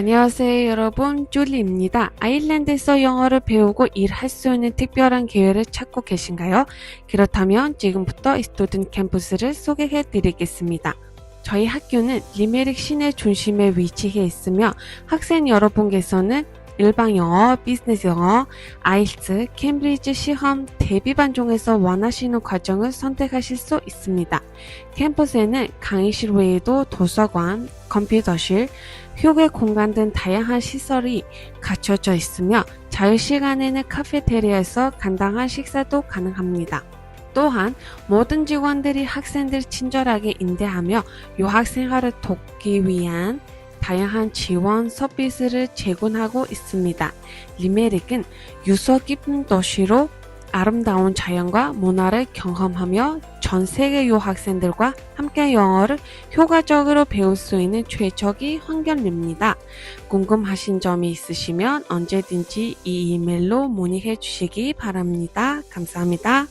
안녕하세요 여러분 줄리입니다. 아일랜드에서 영어를 배우고 일할 수 있는 특별한 기회를 찾고 계신가요? 그렇다면 지금부터 스튜던트 캠퍼스를 소개해 드리겠습니다. 저희 학교는 리메릭 시내 중심에 위치해 있으며 학생 여러분께서는 일반 영어, 비즈니스 영어, 아이스, 캠브리지 시험, 대비반 중에서 원하시는 과정을 선택하실 수 있습니다. 캠퍼스에는 강의실 외에도 도서관, 컴퓨터실, 휴게 공간 등 다양한 시설이 갖춰져 있으며 자유 시간에는 카페테리아에서 간단한 식사도 가능합니다. 또한 모든 직원들이 학생들 친절하게 인대하며 유학 생활을 돕기 위한 다양한 지원 서비스를 제공하고 있습니다. 리메릭은 유서 깊은 도시로 아름다운 자연과 문화를 경험하며 전 세계 유학생들과 함께 영어를 효과적으로 배울 수 있는 최적의 환경입니다. 궁금하신 점이 있으시면 언제든지 이 이메일로 문의해 주시기 바랍니다. 감사합니다.